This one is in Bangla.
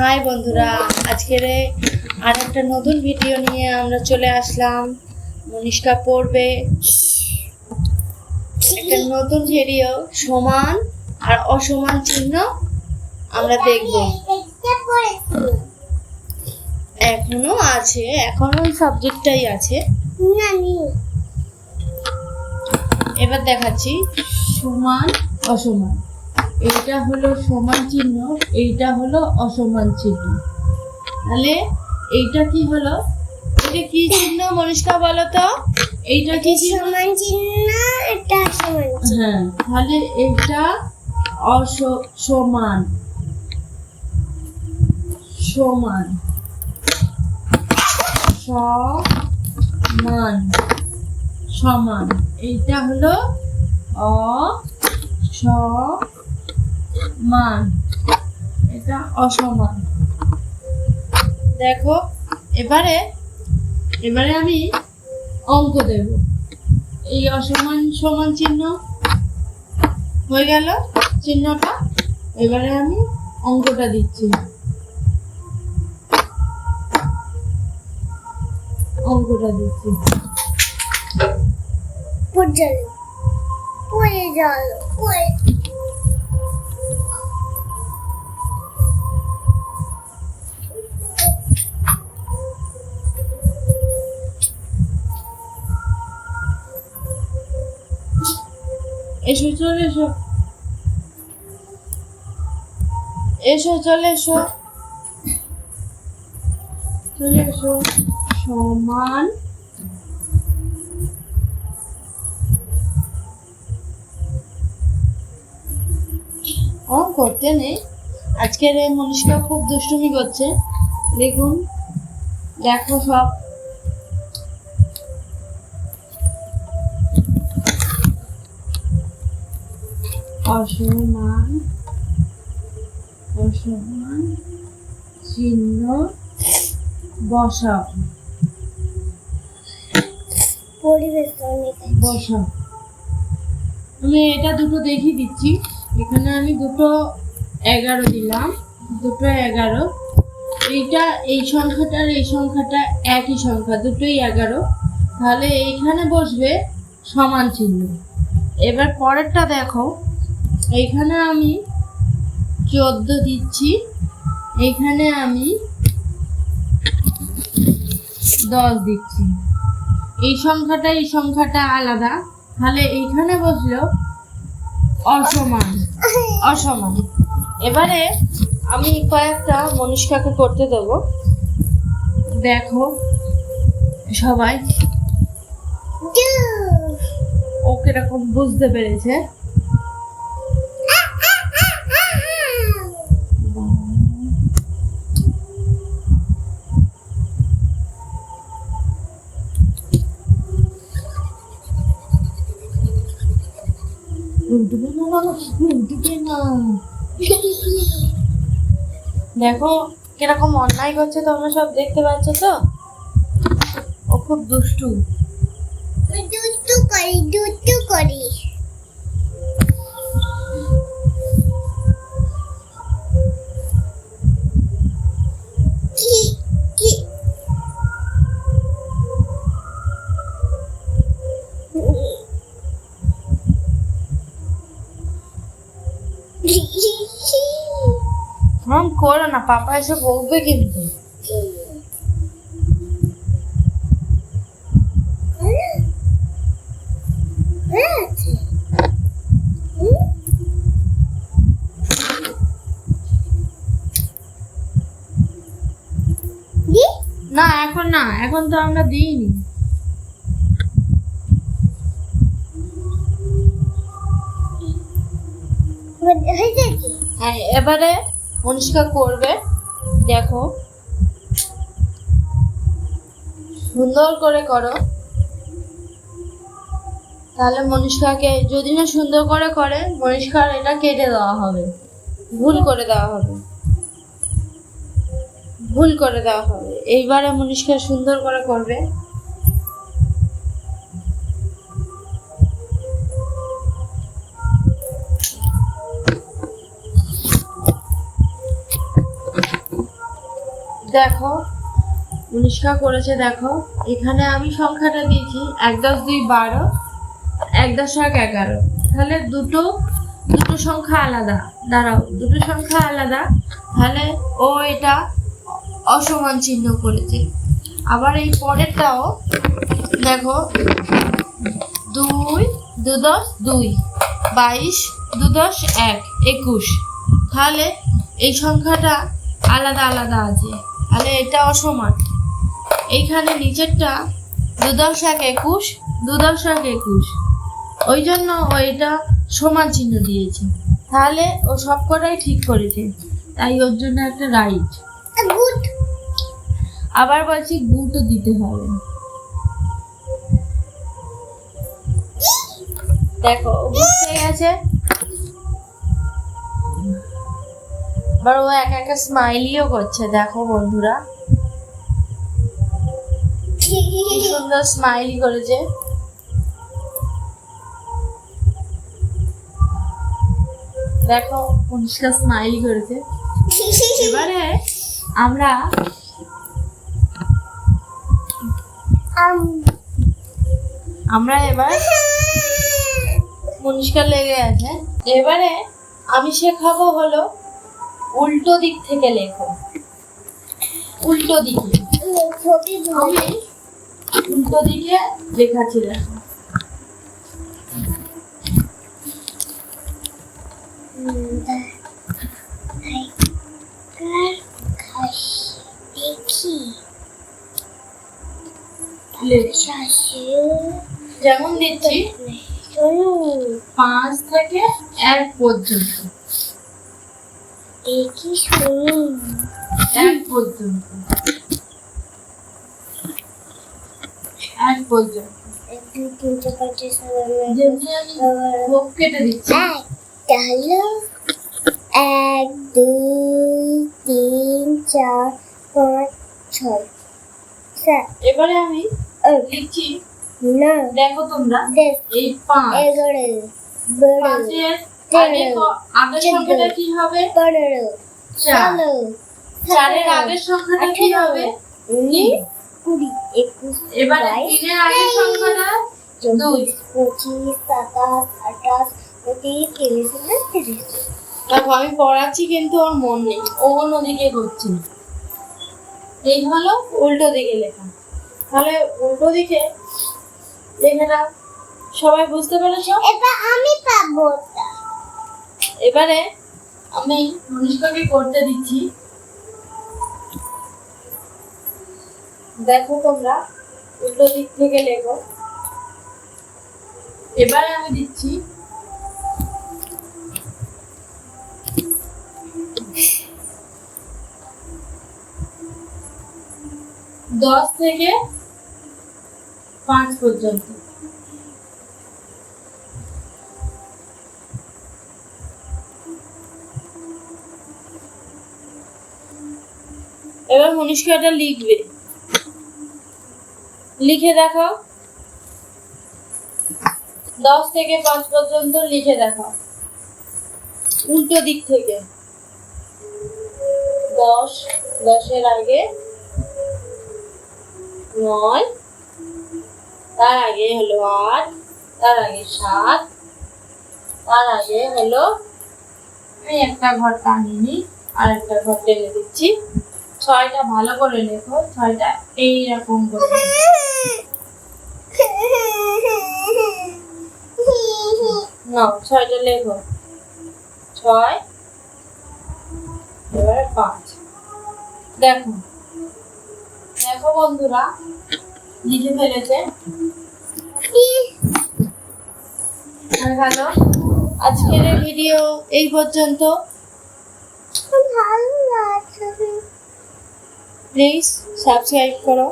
হাই বন্ধুরা, আজকের আর একটা নতুন ভিডিও নিয়ে আমরা চলে আসলাম। মনীষকা পড়বে। একটা নতুন ভিডিও, সমান আর অসমান চিহ্ন আমরা দেখব। এখনও আছে, এখনও ওই সাবজেক্টটাই আছে। এবার দেখাচ্ছি সমান, অসমান। এইটা হলো সমান চিহ্ন এইটা হলো অসমান চিহ্ন। তাহলে এইটা কি হলো? এটা কি চিহ্ন মনীষকা বলো তো? এইটা কি সমান চিহ্ন এটা সমান হ্যাঁ তাহলে এইটা অস সমান। সমান। সমান। সমান। এইটা হলো অ সমান এটা অসমান দেখো, এবারে এবারে আমি অঙ্ক দেব। এই অসমান সমান চিহ্ন হয়ে গেল চিহ্নটা। এবারে আমি অঙ্কটা দিচ্ছি। অঙ্কটা দিচ্ছি। পড়ে গেল, পড়ে এসো, চলে এসো। এসো, চলে এসো। চলে এসো। সমান। ও, করতে নেই। আজকের এই মনীষটা খুব দুষ্টুমি করছে। দেখুন, দেখো সব। অসমান অসমান চিহ্ন বসাও। পরিবেশ বসাও। আমি এটা দুটো দেখিয়ে দিচ্ছি। এখানে আমি দুটো এগারো দিলাম দুটো এগারো। এইটা এই সংখ্যাটার এই সংখ্যাটা একই সংখ্যা দুটোই এগারো। তাহলে এইখানে বসবে সমান চিহ্ন। এবার পরেরটা দেখো। এইখানে আমি চোদ্দ দিচ্ছি। এইখানে আমি দশ দিচ্ছি। এই সংখ্যাটা এই সংখ্যাটা আলাদা। তাহলে এইখানে বসল অসমান। অসমান। এবারে আমি কয়েকটা মনীষকাকে করতে দেবো। দেখো সবাই। ও কীরকম বুঝতে পেরেছে। না দেখো কীরকম অন্যায় করছে তোমরা সব দেখতে পাচ্ছ তো? ও খুব দুষ্টু। দুষ্টু করি দুষ্টু করি কি কি হ্যাঁ করো না পাপা এসে বলবে না এখন না এখন তো আমরা দিইনি হ্যাঁ এবারে মনীষকা করবে, দেখো। সুন্দর করে করো। তাহলে মনীষকাকে যদি না সুন্দর করে করে মনীষকার এটা কেটে দেওয়া হবে। ভুল করে দেওয়া হবে। ভুল করে দেওয়া হবে। এইবারে মনীষকা সুন্দর করে করবে। দেখো উনিশকা করেছে, দেখো। এখানে আমি সংখ্যাটা দিয়েছি, এক দশ দুই বারো, এক দশ এক এগারো। তাহলে দুটো দুটো সংখ্যা আলাদা। দাঁড়াও, দুটো সংখ্যা আলাদা। তাহলে ও এটা অসমান চিহ্ন করেছে। আবার এই পরেরটাও, দেখো, দুই, দু দশ, দুই, বাইশ, দু দশ এক, একুশ। তাহলে এই সংখ্যাটা আলাদা আলাদা আছে। তাহলে এটা অসমান। এইখানে নিচেরটা দু দশ এক একুশ দু দশ এক একুশ। ওই জন্য ও এটা সমান চিহ্ন দিয়েছে। তাহলে ও সব কটাই ঠিক করেছে। তাই ওর জন্য একটা রাইট গুড আবার বলছি গুটও দিতে হবে। দেখো বুঝতে গেছে এবার ও একা একা স্মাইলিও করছে দেখো বন্ধুরা। সুন্দর স্মাইলি করেছে। দেখো অনুষ্কা স্মাইলি করেছে। এবারে আমরা আমরা এবার মনীষকার লেগে আছে এবারে আমি শেখাবো হলো উল্টো দিক থেকে লেখো। উল্টো দিকে। উল্টো দিকে লেখ। যেমন দিচ্ছি পাঁচ থেকে এক পর্যন্ত। দেখি শুনুন এক পর্যন্ত। এক পর্যন্ত। এক দুই তিন চার পাঁচ ছয় সাত কেটে দিচ্ছি। এক দুই তিন চার পাঁচ ছয়। সাত এবারে আমি লিখছি না। দেখো তোমরা এই পাঁচ। এগারো পাঁচের আগে আগের সংখ্যাটা কি হবে? পনেরো। ষোলো। চারের আগের সংখ্যাটা কি হবে? উনিশ। কুড়ি। একুশ। এবারে তিনের আগের সংখ্যাটা? দুই। পঁচিশ। সাতাশ। আঠাশ। উনত্রিশ। তিরিশ। তিরিশ দেখো আমি পড়াচ্ছি কিন্তু ওর মন নেই। ও অন্যদিকে করছে এই হলো উল্টো দিকে লেখা। তাহলে উল্টো দিকে লেখাটা সবাই বুঝতে পেরেছ? এবার আমি পাবো। এবারে আমি মনীষকাকে করতে দিচ্ছি। দেখো তোমরা, উল্টো দিক থেকে লেখো। এবারে আমি দিচ্ছি। দশ থেকে পাঁচ পর্যন্ত। এবার মনীষকা এটা লিখবে। লিখে দেখাও। দশ থেকে পাঁচ পর্যন্ত লিখে দেখাও। উল্টো দিক থেকে। দশ, দশের আগে নয়, তার আগে হলো আট, তার আগে সাত, তার আগে হলো, আমি একটা ঘর টানিনি আর একটা ঘর টেনে দিচ্ছি। ছয়টা ভালো করে লেখো, ছয়টা এইরকম করে। না ছয়টা লেখো। ছয়, এবারে পাঁচ। দেখো দেখো বন্ধুরা, লিখে ফেলেছে। ভালো, আজকের ভিডিও এই পর্যন্ত। ভালো প্লিজ সাবস্ক্রাইব করো।